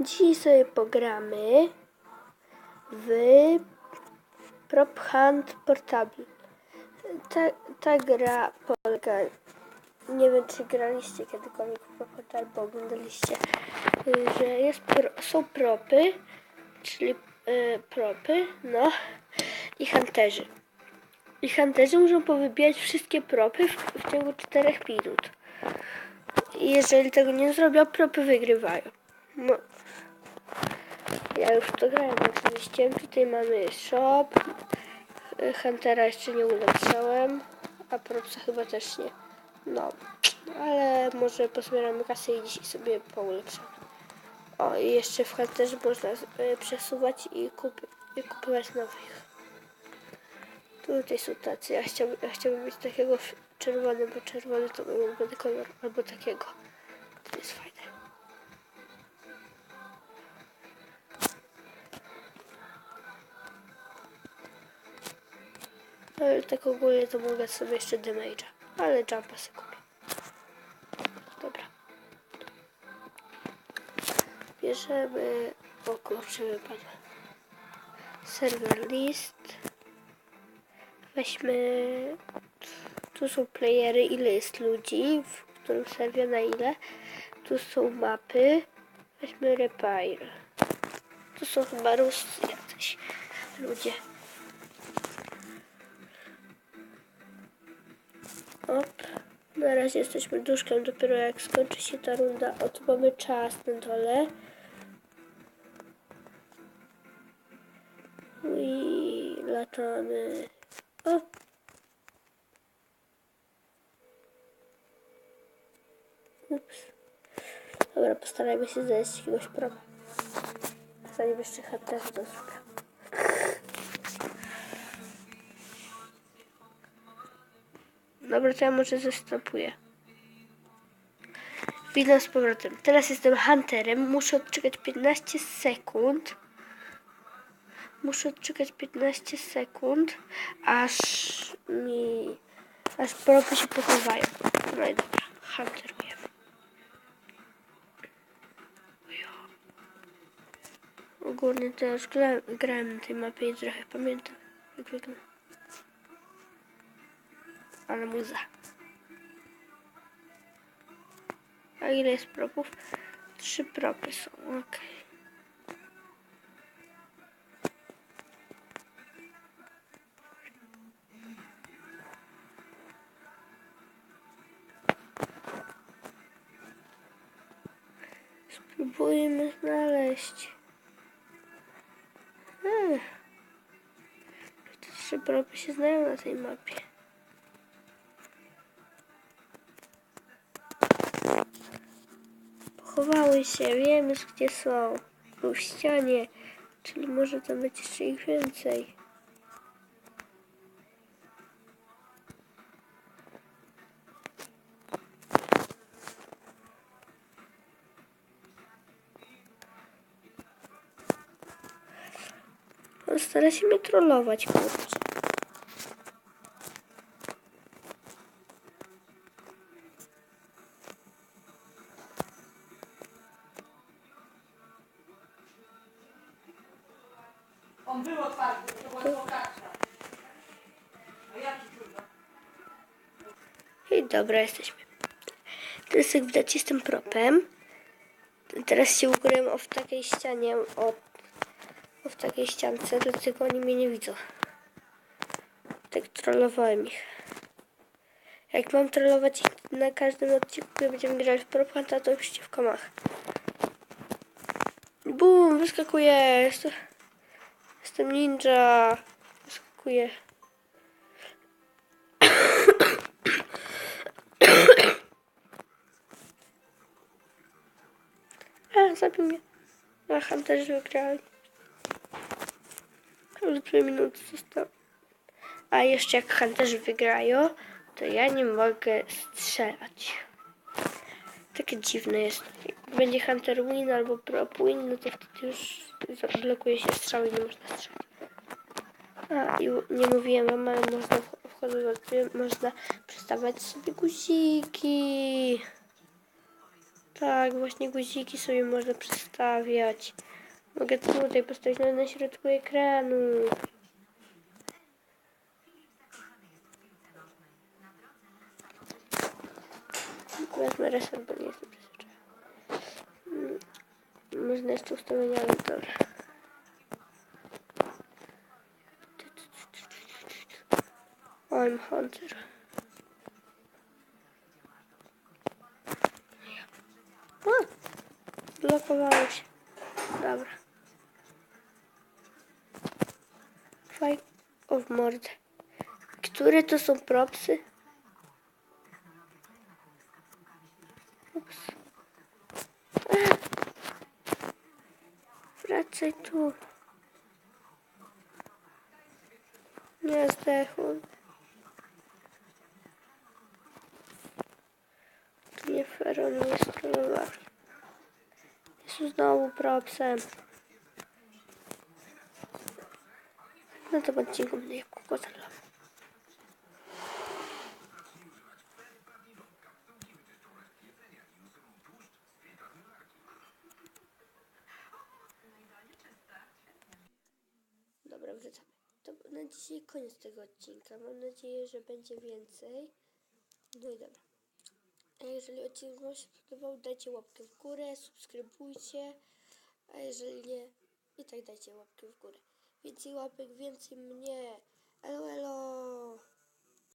Dzisiaj sobie pogramy w Prop Hunt Portable. Ta, ta gra polega, nie wiem czy graliście kiedykolwiek w Prop Hunt albo oglądaliście, że jest są propy, czyli y, propy, no i hunterzy. I hunterzy muszą powybijać wszystkie propy w, w ciągu 4 minut. I jeżeli tego nie zrobią, propy wygrywają. No. Ja już to grałem oczywiście. Tutaj mamy shop. Huntera jeszcze nie ulepszałem. A propsa chyba też nie. No. Ale może pozbieramy kasę i dzisiaj sobie poulepszamy. O i jeszcze w Hunterze można e, przesuwać i, kup i kupować nowych. Tutaj są tacy. Ja chciałbym, ja chciałbym mieć takiego czerwony, bo czerwony to mój ulubiony kolor. Albo takiego. To jest fajne. Ale tak ogólnie to mogę sobie jeszcze damage'a. Ale jumpa sobie kupię. Dobra. Bierzemy... O kurczę, wypadła. Server list. Weźmy... Tu są playery, ile jest ludzi, w którym serwie na ile. Tu są mapy. Weźmy repair. Tu są chyba ruscy jacyś ludzie. Op. Na razie jesteśmy duszkiem, dopiero jak skończy się ta runda. O, mamy czas na dole. I latamy. O! Ups. Dobra, postarajmy się znaleźć jakiegoś proba. Zanim jeszcze HTF to zrobię. Dobra, to ja może zestopuję. Witam z powrotem. Teraz jestem hunterem. Muszę odczekać 15 sekund. Muszę odczekać 15 sekund, aż mi... aż propy się pochowają. No i dobra, hunterujemy. Jo. Ogólnie już gra, grałem na tej mapie i trochę pamiętam, jak wygląda. Ale muza. A ile jest propów? Trzy propy są, okej. Spróbujmy znaleźć. Ech. Te trzy propy się znają na tej mapie. Pochowały się, wiem już gdzie są. W ścianie, czyli może tam być jeszcze ich więcej. On stara się mnie trollować, kurczę. On był otwarty, to była tylko. A jaki kurwa? I dobra, jesteśmy. Teraz jak widać jestem propem. Teraz się ukryłem o w takiej ścianie, o, o w takiej ściance, dlatego oni mnie nie widzą. Tak trollowałem ich. Jak mam trollować ich na każdym odcinku, gdy będziemy grać w propanta, to piszcie w komach. Bum, wyskakuję. Jest- Jestem ninja. Wyskakuję. A, zabił mnie. A, Hunterzy wygrali. Już dwie minuty zostało. A jeszcze jak Hunterzy wygrają, to ja nie mogę strzelać. Takie dziwne jest. Jak będzie Hunter win albo prop win, no to wtedy już zablokuje się strzał i nie można strzelać. A, i nie mówiłem wam, ale można w- wchodząc w gry, można przestawiać sobie guziki. Tak, właśnie guziki sobie można przestawiać. Mogę tutaj postawić na, na środku ekranu. Wezmę reset, bo nie jestem przyzwyczajony. Można jeszcze ustawienia, ale dobra. I'm Hunter. O! Blokowało się. Dobra. Faj... O, w mordę. Które to są propsy? Ups. Wracaj tu. Nie zdechłem. To nie fair, on mnie strollowali. Jest znowu propsem. No to odcinku będę jak kukota Dobra. To na dzisiaj koniec tego odcinka. Mam nadzieję, że będzie więcej. No i dobra. A jeżeli odcinek Wam się podobał, dajcie łapkę w górę, subskrybujcie. A jeżeli nie, i tak dajcie łapkę w górę. Więcej łapek, więcej mnie. Elo, elo.